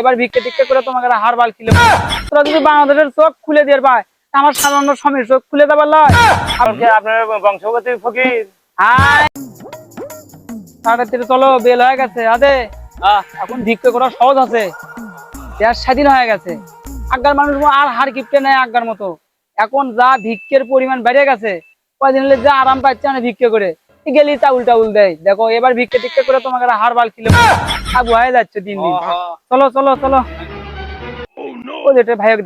এবার ভিক্ষে টিক্ষে করে তোমাকে একটা হার বাল কিলো তোরা যদি বাংলাদেশের চোখ খুলে দিয়ে পায় আমার সাধারণ সমীর চোখ খুলে দেবার লয়। আপনার বংশগতি ফকির। তিন চলো বেল হয়ে গেছে আদে। এখন ভিক্ষে করা সহজ আছে। দেশ স্বাধীন হয়ে গেছে। আজ্ঞার মানুষ আর হার কিপটে নেয় আজ্ঞার মতো। এখন যা ভিক্ষের পরিমাণ বেড়ে গেছে কয়দিন হলে যা আরাম পাচ্ছে না ভিক্ষে করে। গেলি চাউল টাউল দেয়। দেখো এবার ভিক্ষে টিক্ষে করে তোমাকে একটা হার বাল কিলো আবু হয়ে যাচ্ছে দিন দিন। চলো চলো চলো।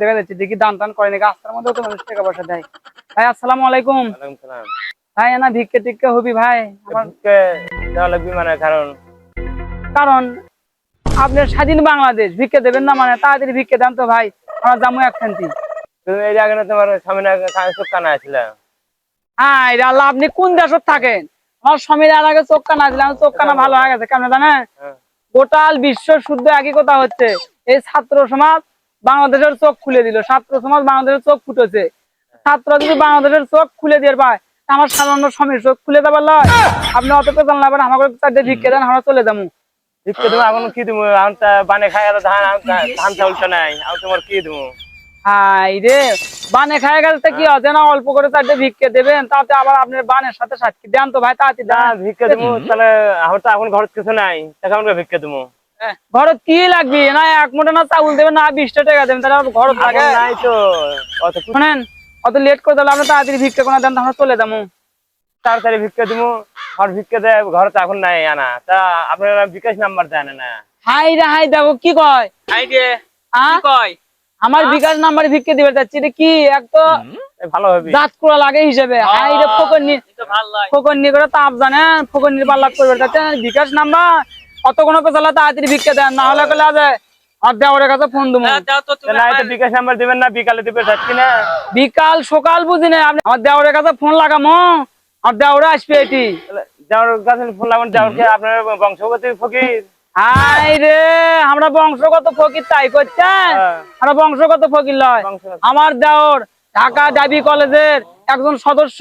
দেখা যাচ্ছে দেখি দান টান করে নাকি রাস্তার মধ্যে তো মানুষ টাকা পয়সা দেয়। ভাই আসসালামু আলাইকুম। ভাই না ভিক্ষে টিক্ষে হবি ভাই। আমার লাগবে মানে কারণ? কারণ আপনার স্বাধীন বাংলাদেশ ভিক্ষে দেবেন না মানে তাড়াতাড়ি ভিক্ষে দেন তো ভাই। আমার জামু একখান্তি তুমি এই জায়গায় তোমার কানা আছিল হ্যাঁ আল্লাহ আপনি কোন দেশত থাকেন? আমার স্বামীর আর আগে চোখ কানা ছিল আমার চোখ কানা ভালো হয়ে। গেছে। কেন জানেন? হ্যাঁ। গোটাল বিশ্ব শুদ্ধ একই কথা হচ্ছে। এই ছাত্র সমাজ বাংলাদেশের চোখ খুলে দিল। ছাত্র সমাজ বাংলাদেশের চোখ ফুটেছে। ছাত্র যদি বাংলাদেশের চোখ খুলে দিয়ে পায় আমার সাধারণ স্বামীর চোখ খুলে দেবার লয়। আপনি অত পেছন লাগবেন আমাকে চারটে ভিক্ষে দেন আমরা চলে যাব। ভিক্ষে দেবো এখন কি দিব? তা বানে খাই আর ধান ধান চাউলটা নাই। আমি তোমার কি দিব? হাই রে। বানে খায় গেলে তো কি আছে না অল্প করে চারটে ভিক্ষে দেবেন তাতে আবার আপনার বানের সাথে সাক্ষী। দেন তো ভাই তাড়াতাড়ি না দেন। ভিক্ষে দিব তাহলে আমার তো এখন ঘর কিছু নাই ভিক্ষে দিব। ঘরত কি লাগবে? না এক মোটা না চাউল দেবেন না বিশটা টাকা দেবেন তাহলে আমার ঘরত লাগে। নাই তো অত শোনেন অত লেট করে দিলে আপনি তাড়াতাড়ি ভিক্ষে কোনো দেন তো আমরা চলে যাব। তাড়াতাড়ি ভিক্ষে দিব আর ভিক্ষে দেয় ঘরে তো এখন নাই আনা। তা আপনারা বিকাশ নাম্বার দেন না? হাই রে হাই দেখো কি কয়? হাই রে? কয়? আমার বিকাশ নাম্বারে ভিক্ষে দিবে যাচ্ছে এটা কি? এক তো ভালো হবে। জাত করা লাগে হিসেবে। করে তাপ করবে। বিকাশ নাম্বার অত কোনো পেছালা তাড়াতাড়ি ভিক্ষে দেন না হলে কলে আছে আর দেওয়ারের কাছে ফোন দেবো হ্যাঁ, দাও তো তুমি না এটা বিকাশ নাম্বার দিবেন না বিকালে দিবে না। বিকাল সকাল বুঝি না আপনি আমার দেওরের কাছে ফোন লাগামো। আর দেওরে আসবে এটি। দেওয়ার কাছে ফোন লাগান আপনার বংশগতি ফকির। রে আমরা বংশগত ফকির তাই করছেন? হ্যাঁ। আমরা বংশগত ফকির লয়। আমার দেওর ঢাকা ডাবি কলেজের একজন সদস্য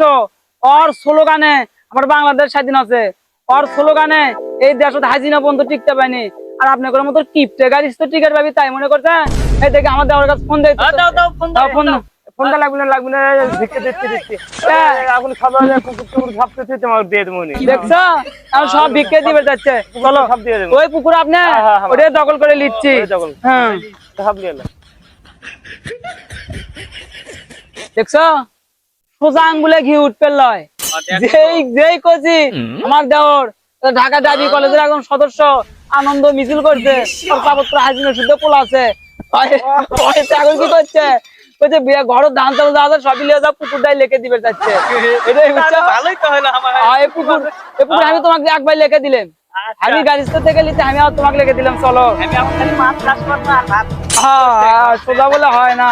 অর স্লোগানে আমার বাংলাদেশ স্বাধীন আছে। অর স্লোগানে এই দেশত হাজিনা বন্ধু টিকতে পায়নি আর আপনি করে মতো টিপতে গাড়ি তো টিকেট পাবি তাই মনে করছেন? এই দেখে আমার দেওয়ার কাছে ফোন দেয় ফোন ফোনটা লাগবে না লাগবে না ভিক্ষে দিচ্ছি দিচ্ছি। এখন খাবার কুকুর টুকুর সব কিছু তোমাকে দিয়ে দেবো দেখছ? আমি সব ভিক্ষে দিবে যাচ্ছে চলো সব দিয়ে দেবো। ওই পুকুর আপনি হ্যাঁ, হ্যাঁ, হ্যাঁ। ওটা দখল করে নিচ্ছি। দখল। হ্যাঁ। সব নিয়ে দেখছ? সোজা আঙ্গুলে ঘি উঠবে লয়। যেই যেই কচি আমার দেওর। ঢাকা দাবি কলেজের একজন সদস্য আনন্দ মিছিল করছে। সরকারপত্র হাজির শুদ্ধ পোলা আছে। এখন কি করছে? বলছে বিয়া ঘর ধান চাল দাদা সবই লিয়ে যাও পুকুরটাই লেখে দিবে যাচ্ছে এটাই হচ্ছে ভালোই তো হলো আমার। এই পুকুর এই পুকুর আমি তোমাকে একবার লিখে দিলাম। আমি গাড়িতে থেকে নিতে আমি আর তোমাকে লিখে দিলাম চলো। আমি এখন মাছ চাষ করব আর ভাত। হ্যাঁ, সোজা বলে হয় না।